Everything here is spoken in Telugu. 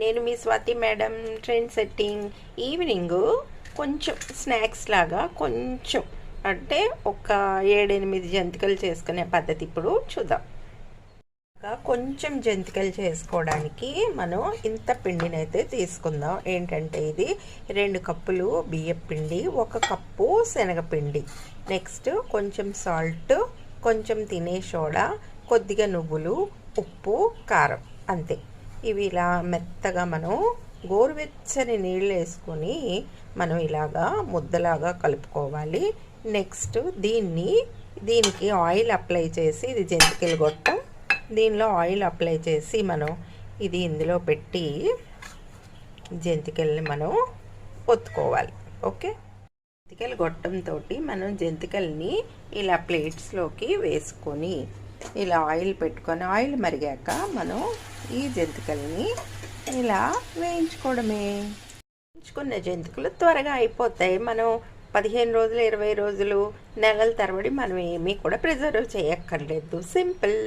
నేను మీ Swathi madam trend setting evening కొంచెం స్నాక్స్ లాగా కొంచెం అంటే ఒక ఏడెనిమిది జంతికలు చేసుకునే పద్ధతి ఇప్పుడు చూద్దాం. ఇంకా కొంచెం జంతికలు చేసుకోవడానికి మనం ఇంత పిండిని అయితే తీసుకుందాం. ఏంటంటే ఇది రెండు కప్పులు బియ్యం పిండి ఒక కప్పు శనగపిండి. నెక్స్ట్ కొంచెం సాల్ట్ కొంచెం తినే సోడా కొద్దిగా నువ్వులు ఉప్పు కారం అంతే. ఇవి ఇలా మెత్తగా మనం గోరువెచ్చని నీళ్ళు వేసుకొని మనం ఇలాగా ముద్దలాగా కలుపుకోవాలి. నెక్స్ట్ దీన్ని దీనికి ఆయిల్ అప్లై చేసి ఇది జంతికలు గొట్టం దీనిలో ఆయిల్ అప్లై చేసి మనం ఇది ఇందులో పెట్టి జంతికల్ని మనం ఒత్తుకోవాలి. ఓకే? జంతికలు గొట్టంతో మనం జంతికల్ని ఇలా ప్లేట్స్లోకి వేసుకొని ఇలా ఆయిల్ పెట్టుకొని ఆయిల్ మరిగాక మనం ఈ జంతికల్ని ఇలా వేయించుకోవడమే. వేయించుకున్న జంతికలు త్వరగా అయిపోతాయి. మనం పదిహేను రోజులు ఇరవై రోజులు నెలల తరబడి మనం ఏమీ కూడా ప్రిజర్వ్ చేయక్కర్లేదు. సింపుల్.